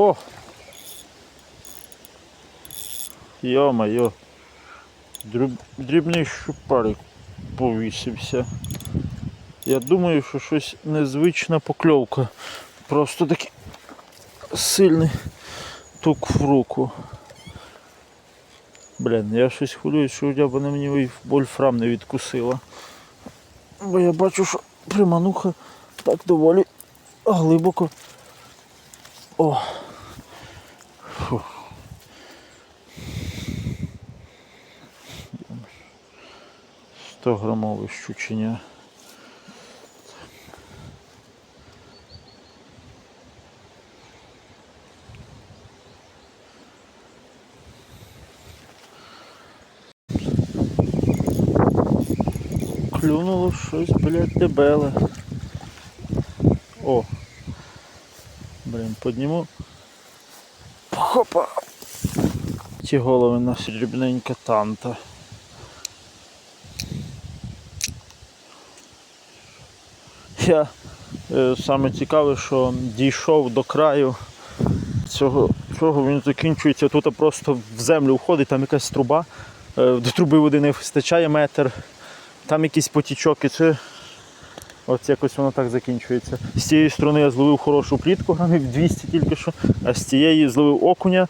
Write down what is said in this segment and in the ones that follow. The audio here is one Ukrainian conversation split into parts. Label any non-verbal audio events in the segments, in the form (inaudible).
О! Йо-моє. Дріб... Дрібний щупарик повісився. Я думаю, що щось незвична покльовка. Просто такий сильний тук в руку. Блін, я щось хвилююсь, що вона мені вольфрам не відкусила. Бо я бачу, що примануха так доволі глибоко. О. Фу. 100 грамове щучення. Клюнуло щось, блядь, дебеле. О. Блін, підніму. Хопа. Ці голови на срібненька танта. Я е, саме цікаве, що дійшов до краю цього, цього він закінчується. Тут просто в землю входить, там якась труба, е, до труби води не вистачає метр, там якийсь потічок і це. От якось воно так закінчується. З цієї сторони я зловив хорошу плітку, (laughs) грамів 200 тільки що, а з цієї зловив окуня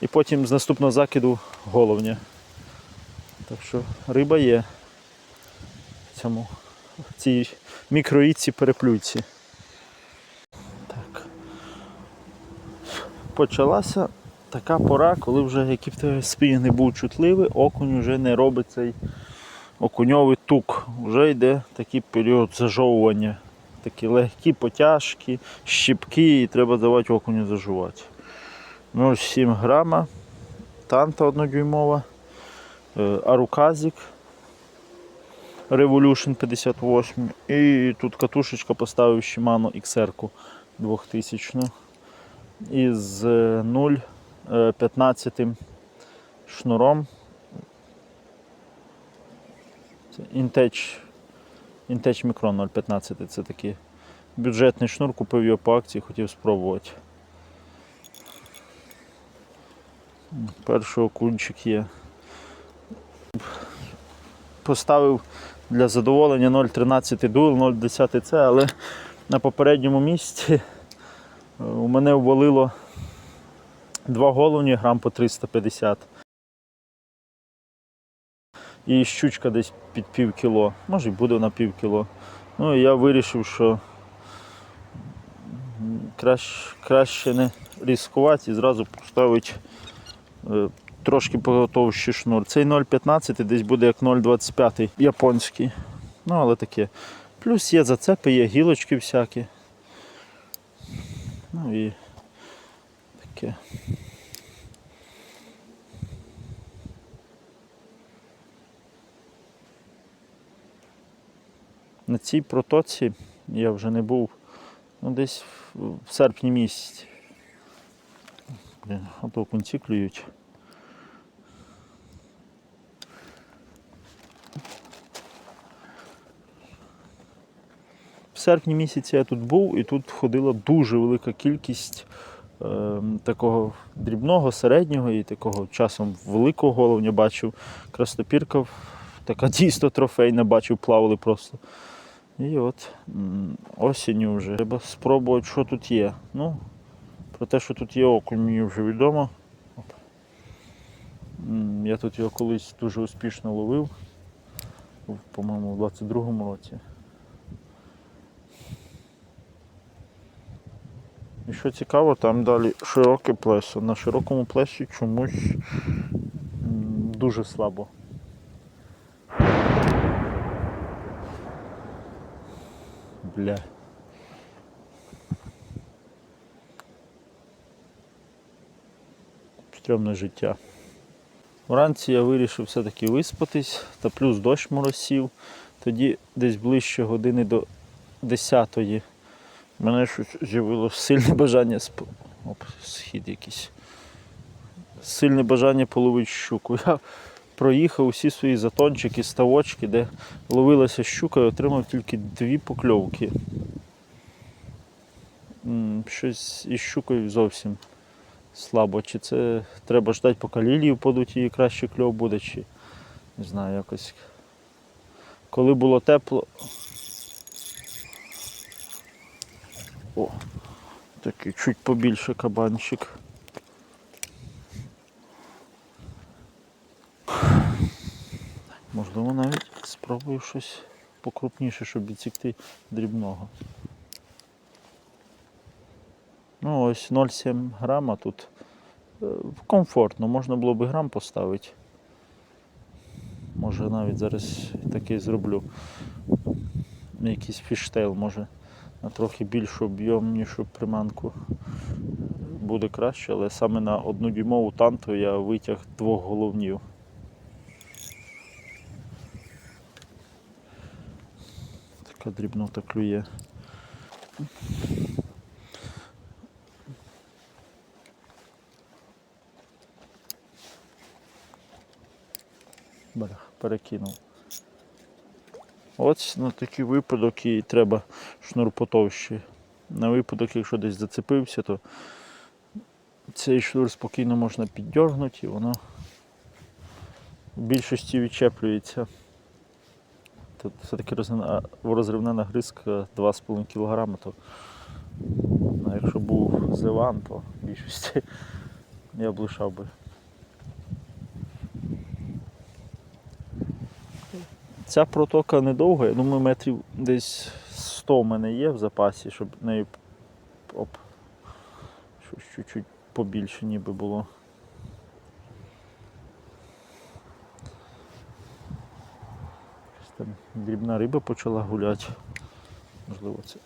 і потім з наступного закиду головня. Так що риба є в цьому в цій мікрорічці переплюйці. Так. Почалася така пора, коли вже який тебе спінінг не був чутливий, окунь вже не робить цей окуньовий тук. Вже йде такий період зажовування. Такі легкі потяжки, щіпки і треба давати окуню зажувати. 0,7 грама, танта однодюймова, е, аруказик Revolution 58 і тут катушечка поставив Shimano XR 2000 із е, 0,15 шнуром. Це Intech, Intech Micron 0,15 це такий бюджетний шнур, купив його по акції, хотів спробувати. Перший окунчик є. Поставив для задоволення 0,13 дуел, 0,10 це, але на попередньому місці е, у мене ввалило два головні грам по 350. І щучка десь під пів кіло, може й буде на пів кіло. Ну і я вирішив, що краще, краще не ризикувати і зразу поставити е, трошки потовщий шнур. Цей 0,15 десь буде як 0,25 японський. Ну, але таке. Плюс є зацепи, є гілочки всякі. Ну і таке. На цій протоці я вже не був ну, десь в серпні місяці. Блін, а то кунці клюють. В серпні місяці я тут був і тут ходила дуже велика кількість е, такого дрібного, середнього і такого часом великого головня бачив. Краснопірка така (laughs) дійсно трофейна, бачив, плавали просто. І от осінню вже. Треба спробувати, що тут є. Ну, про те, що тут є окунь, мені вже відомо. Я тут його колись дуже успішно ловив, по-моєму, в 22-му році. І що цікаво, там далі широке плесо. На широкому плесі чомусь дуже слабо. Бля. Стрьомне життя. Вранці я вирішив все-таки виспатись, та плюс дощ моросів. Тоді десь ближче години до 10-ї в мене щось з'явилося сильне бажання сп... Оп, схід якийсь. Сильне бажання половити щуку. Я проїхав усі свої затончики, ставочки, де ловилася щука і отримав тільки дві покльовки. Щось із щукою зовсім слабо. Чи це треба ждати, поки лілії впадуть і краще кльов буде, чи не знаю, якось. Коли було тепло. О, такий чуть побільше кабанчик. Можливо, навіть спробую щось покрупніше, щоб відсікти дрібного. Ну, ось 0,7 грама тут е, комфортно, можна було б грам поставити. Може навіть зараз такий зроблю. Якийсь фіштейл, може на трохи більшу об'ємнішу приманку буде краще, але саме на одну дюймову танту я витяг двох головнів. Така дрібнота клює. Бля, перекинув. Ось на такий випадок і треба шнур потовщий. На випадок, якщо десь зацепився, то цей шнур спокійно можна піддергнути і воно в більшості відчеплюється. Все-таки розривна, розривна нагрузка 2,5 кг, то ну, якщо був зиван, то в більшості (laughs) я б лишав би. Ця протока недовга, я думаю, метрів десь 100 в мене є в запасі, щоб нею оп, щось чуть-чуть побільше ніби було. Якась Там дрібна риба почала гуляти. Можливо, це.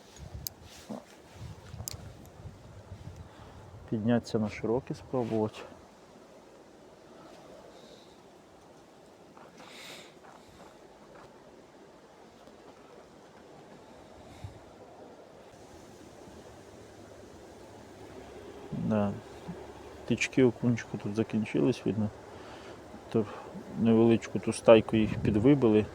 Піднятися на широке спробувати. Да. Тички окунчику тут закінчились, видно. То невеличку ту стайку їх підвибили.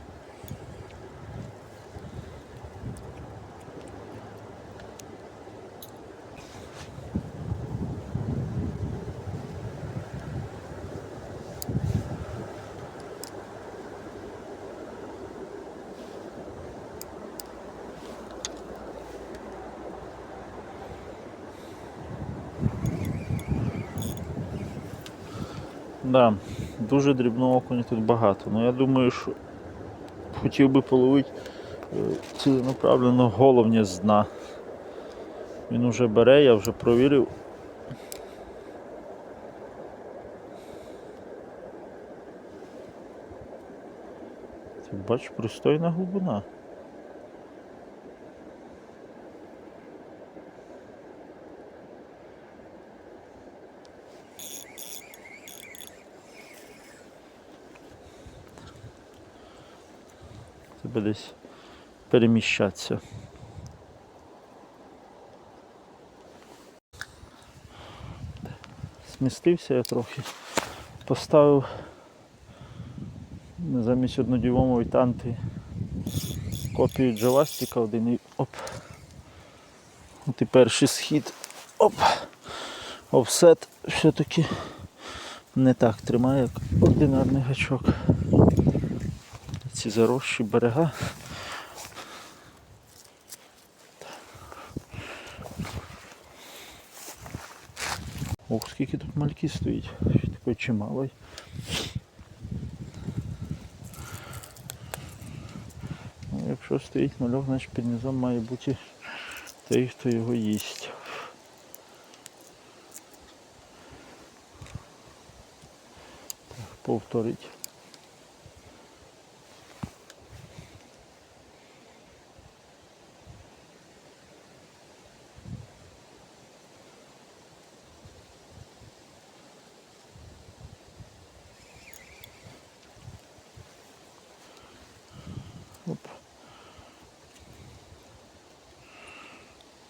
Да, дуже дрібного окуня тут багато. Ну я думаю, що хотів би половити е, ціленаправленно головня з дна. Він уже бере, я вже провірив. Ти бачиш, пристойна глибина. Тебе десь переміщатися. Смістився я трохи, поставив замість однодюймової танти копію джавастика один і оп. От і перший схід. Оп. Офсет все-таки не так тримає, як ординарний гачок ці заросші берега. Ох, скільки тут мальки стоїть, такий чималий. Ну, якщо стоїть мальок, значить під низом має бути той, хто його їсть. Так, повторить.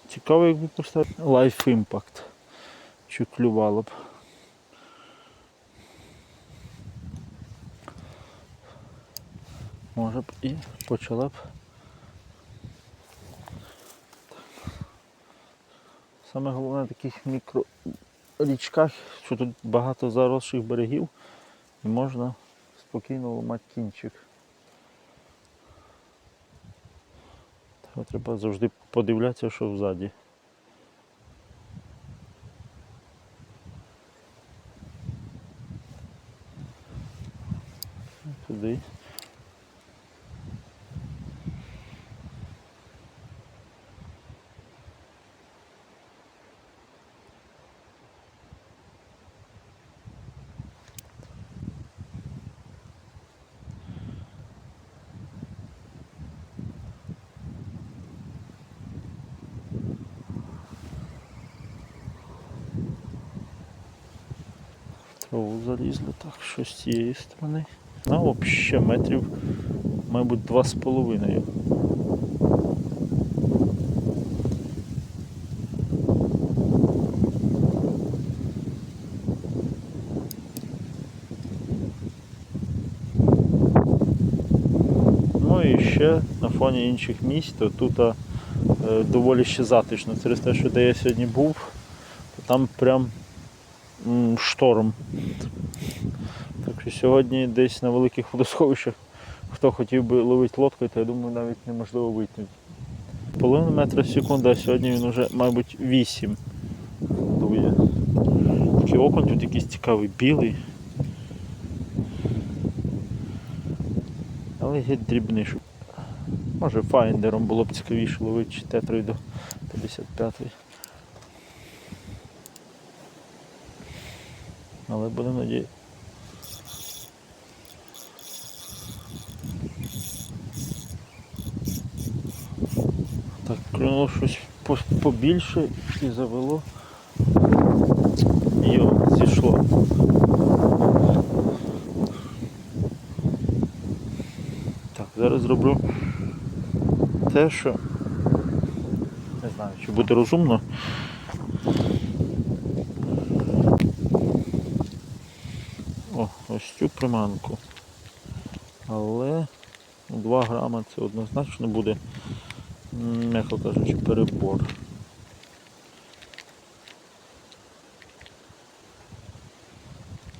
Цікаво, якби поставити Life Impact. Чи клювало б. Може б і почала б. Саме головне в таких мікро річках, що тут багато заросших берегів, і можна спокійно ламати кінчик. Треба завжди подивлятися, що взаді. Траву залізли так, що з цієї сторони. На взагалі метрів, мабуть, два з половиною. Ну і ще на фоні інших місць, то тут е, доволі ще затишно. Через те, що де я сьогодні був, то там прям шторм. Так що сьогодні десь на великих водосховищах, хто хотів би ловити лодкою, то я думаю навіть неможливо вийти. Половина метра в секунду, а сьогодні він вже, мабуть, 8 дує. Такий окунь тут якийсь цікавий білий. Але геть дрібний. щоб- Може файндером було б цікавіше ловити чи до 55-ї. Але будемо надіятися. Так, клюнуло щось побільше і завело. Йо, зійшло. Так, зараз зроблю те, що не знаю, чи буде розумно. О, ось цю приманку. Але ну, 2 грама це однозначно буде, м'яко кажучи, перебор.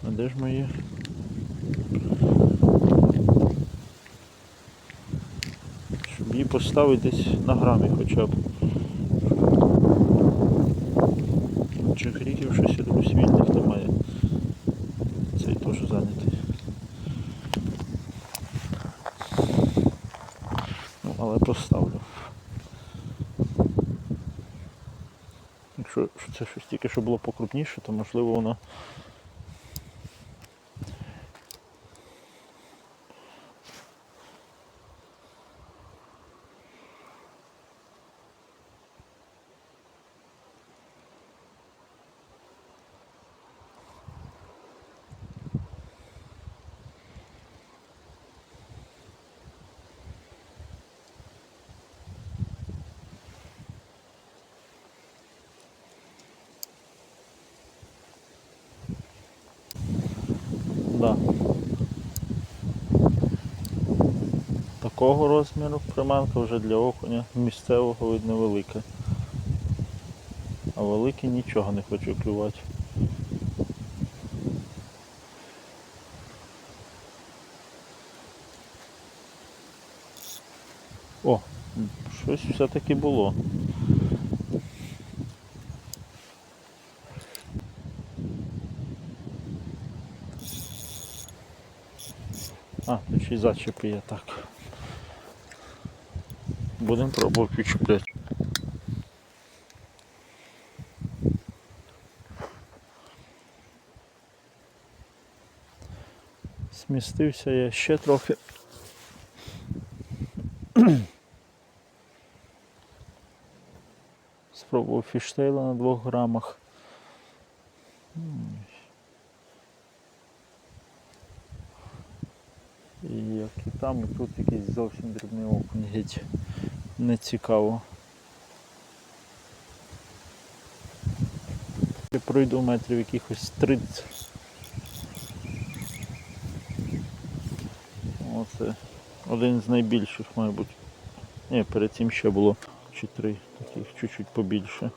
А де ж моє? Щоб її поставити десь на грамі хоча б. Чи гріхів щось я думаю світних немає. Цей теж зайнятий. Ну, але поставлю. Якщо що це щось тільки що було покрупніше, то можливо воно. Да. Такого розміру приманка вже для окуня місцевого видно велика. А великий нічого не хочу клювати. О, щось все-таки було. А, тут ще й зачіпи є так. Будемо пробувати відчіпляти. Смістився я ще трохи. (coughs) Спробував фіштейла на двох грамах. І як і там, і тут якийсь зовсім дрібний окунь геть не цікаво. Я пройду метрів якихось 30. Оце один з найбільших, мабуть. Ні, перед цим ще було чи три таких чуть-чуть побільше.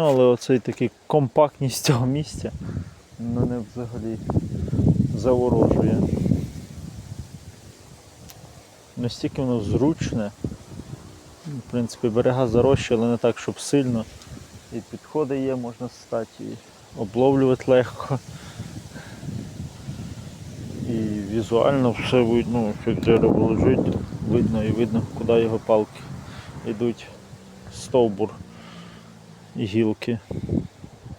Ну, але оцей такий компактність цього місця мене взагалі заворожує. Настільки воно зручне. В принципі, берега зарощі, але не так, щоб сильно. І підходи є, можна стати, і обловлювати легко. І візуально все видно, як дерево лежить, видно і видно, куди його палки йдуть. Стовбур гілки.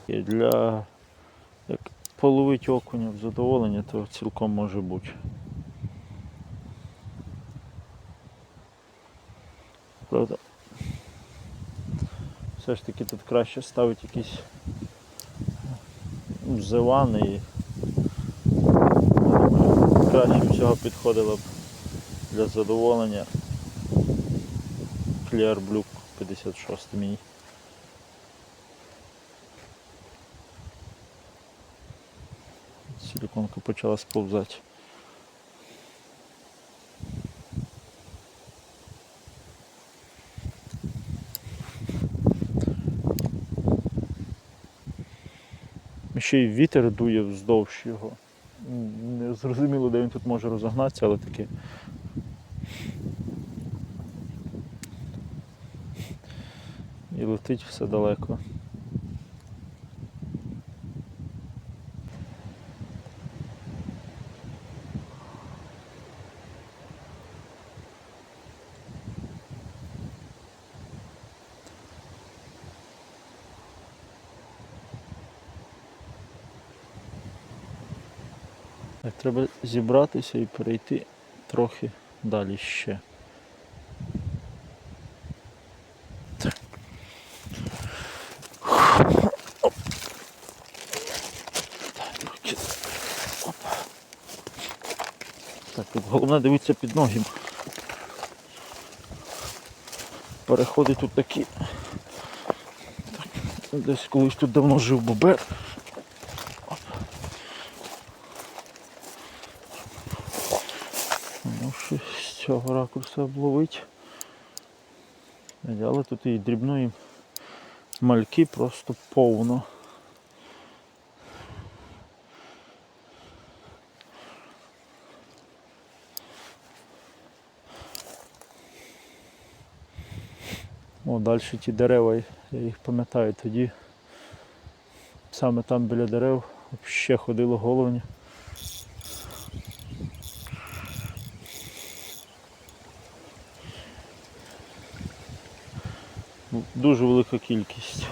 І для як половити окуня в задоволення, то цілком може бути. Правда. Все ж таки тут краще ставити якісь зелани і краще всього підходило б для задоволення Clear Blue 56 мій. Силиконка почала сповзати. Ще й вітер дує вздовж його. Не зрозуміло, де він тут може розогнатися, але таке. І летить все далеко. Так, треба зібратися і перейти трохи далі ще. Так. Тут головне дивитися під ноги. Переходи тут такі. Так, десь колись тут давно жив бобер. Ну, що з цього ракурсу обловить. Але тут і дрібної мальки просто повно. О, далі ті дерева, я їх пам'ятаю тоді. Саме там біля дерев ще ходило головня. Дуже велика кількість.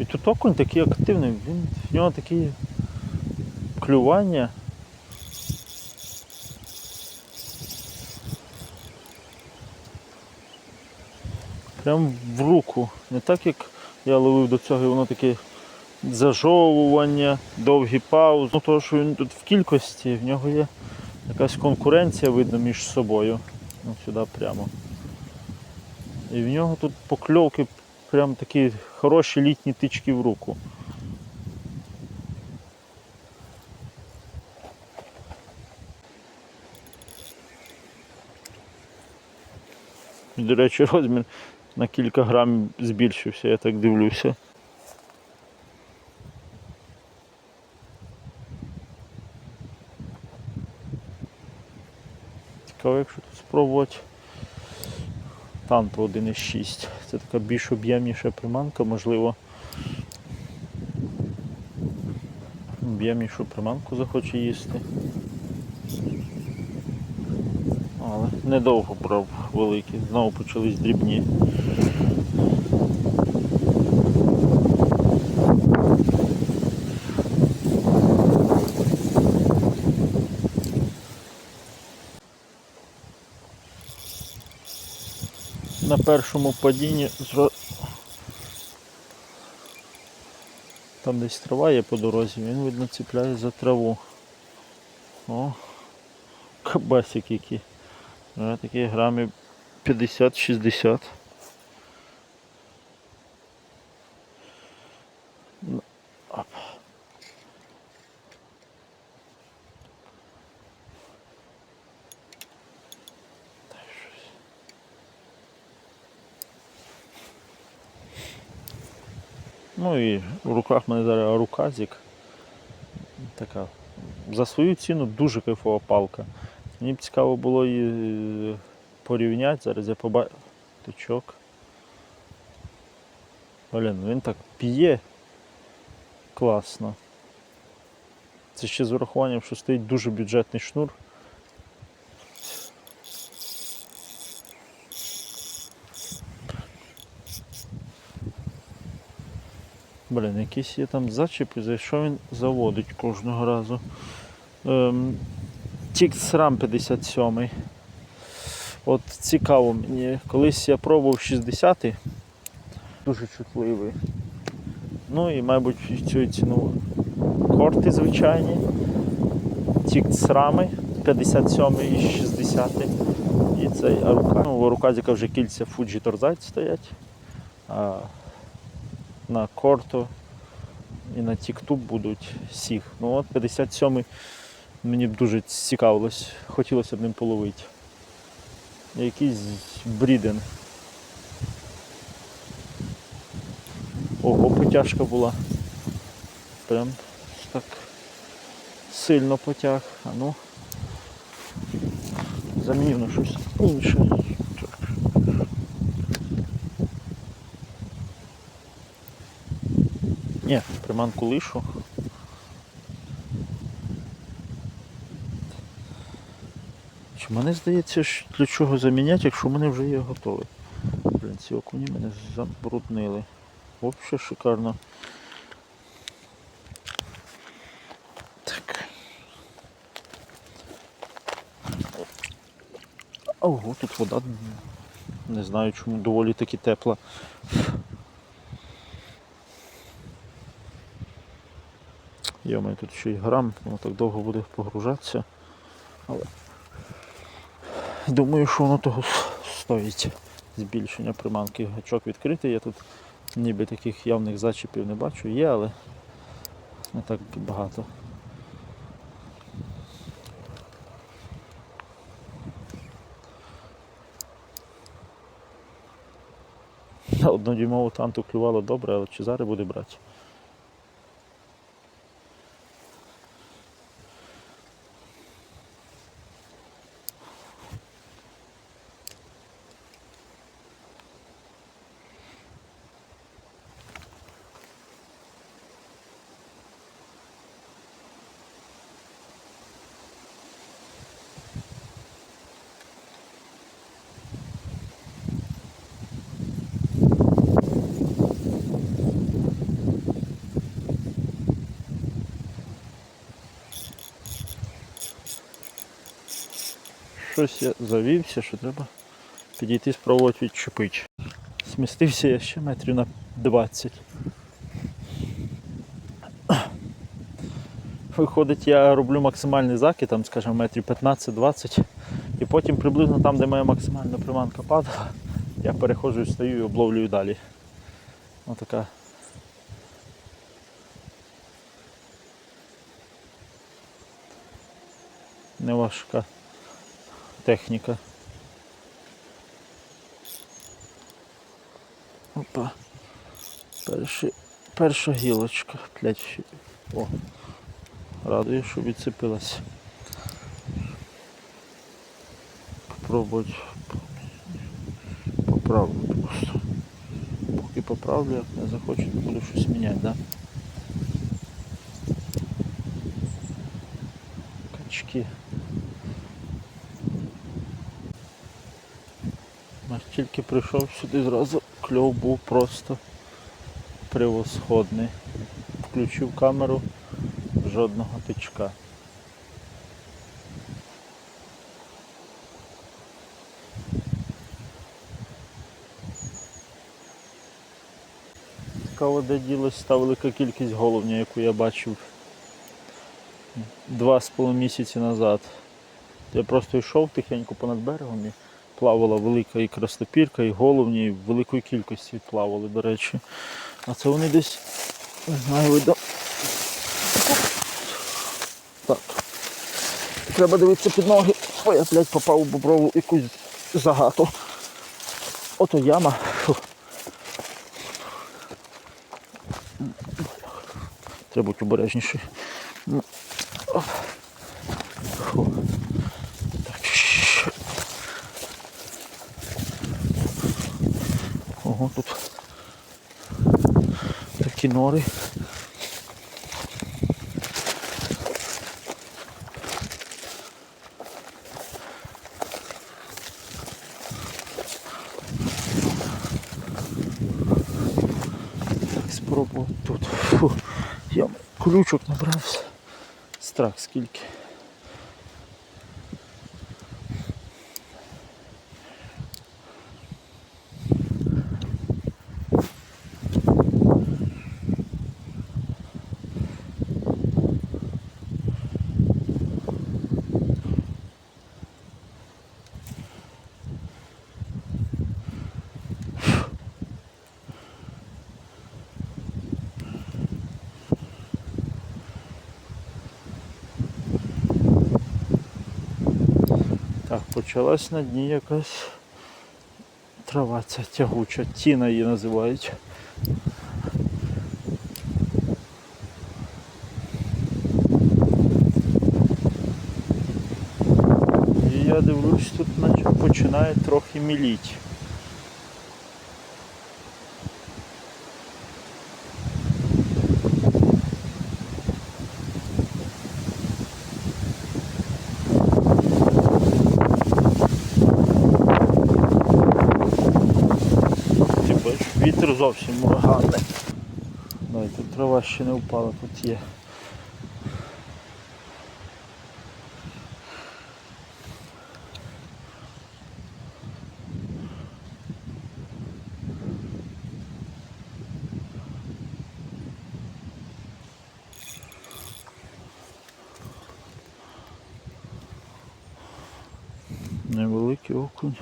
І тут окунь такий активний, він, в нього такі клювання. Прям в руку. Не так як я ловив до цього, воно таке зажовування, довгі паузи. Ну, тому що він тут в кількості, в нього є якась конкуренція видно між собою. Ну, сюди прямо. І в нього тут покльовки прям такі хороші літні тички в руку. До речі, розмір на кілька грамів збільшився, я так дивлюся. Цікаво, якщо тут спробувати. Танто 1,6. Це така більш об'ємніша приманка, можливо. Об'ємнішу приманку захоче їсти. Але недовго брав великий, знову почались дрібні. Першому падінні. Там десь трава є по дорозі, він, видно, ціпляє за траву. О, кабасик який. Вже такий грамів 50-60. Ну і в руках в мене зараз руказик. Така. За свою ціну дуже кайфова палка. Мені б цікаво було її е, порівняти. Зараз я побачу. Тичок. Блін, він так п'є. Класно. Це ще з урахуванням, що стоїть дуже бюджетний шнур. Блін, якісь є там зачіпи, за що він заводить кожного разу. Ем, Тікс RAM 57. От цікаво мені. Колись я пробував 60-й. Дуже чутливий. Ну і, мабуть, цю ціну корти звичайні. Тікс рами 57 і 60. І цей Арука. Ну, у Аруказіка вже кільця Fuji Торзайт стоять. А на Корто і на Тіктуб будуть всіх. Ну от 57 мені б дуже цікавилось, хотілося б ним половити. Якийсь бріден. Ого, потяжка була. Прям так сильно потяг. А ну замінив на щось інше. Ні, приманку лишу. Чи мене здається, для чого заміняти, якщо в мене вже є готовий. Блін, ці окуні мене забруднили. Взагалі шикарно. Так. Ого, тут вода. Не знаю чому доволі таки тепла. Йома, тут ще й грам, воно так довго буде погружатися. Але думаю, що воно того стоїть. Збільшення приманки. Гачок відкритий, я тут ніби таких явних зачіпів не бачу. Є, але не так багато. Однодюймову танту клювало добре, але чи зараз буде брати? Щось я завівся, що треба підійти спробувати відчепити. Смістився я ще метрів на 20. Виходить, я роблю максимальний закид, там, скажімо, метрів 15-20. І потім приблизно там, де моя максимальна приманка падала, я переходжу, стою і обловлюю далі. Отака. Неважка техніка. Опа. Перший, перша гілочка. Блять. О. Радує, що відцепилась. Попробувати поправити просто. Поки поправлю, як не захочу, буду щось міняти, да? Качки. Тільки прийшов сюди, зразу кльов був просто превосходний. Включив камеру, жодного тичка. Цікаво, де ділась та велика кількість головня, яку я бачив два з половиною місяці назад. Я просто йшов тихенько понад берегом і плавала велика і краснопірка, і головні, і великої кількості плавали, до речі. А це вони десь, не знаю, видно. Так. Треба дивитися під ноги. Ой, я, блядь, попав у боброву якусь загату. Ото яма. Фу. Треба бути обережніший. Ну, оп. Фу. Так. щ. Ого, тут такі нори. Так, спробував тут. Фу. Я ключок набрався. Страх скільки. Так, почалась на дні якась трава ця тягуча, тіна її називають. І я дивлюсь, тут наче починає трохи міліть. Ти бачиш, вітер зовсім ураганний. Давайте трава ще не впала, тут є. Невеликий окунь.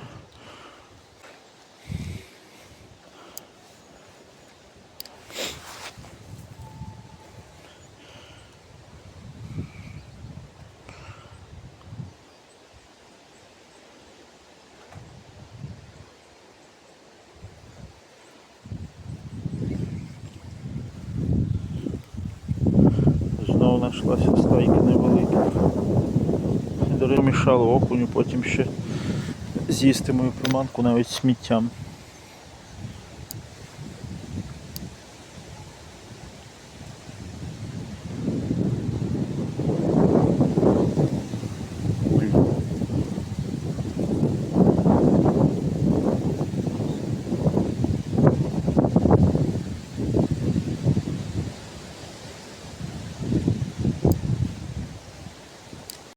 Знову знайшлася невеликих. До Дари мішало окуню, потім ще з'їсти мою приманку навіть сміттям.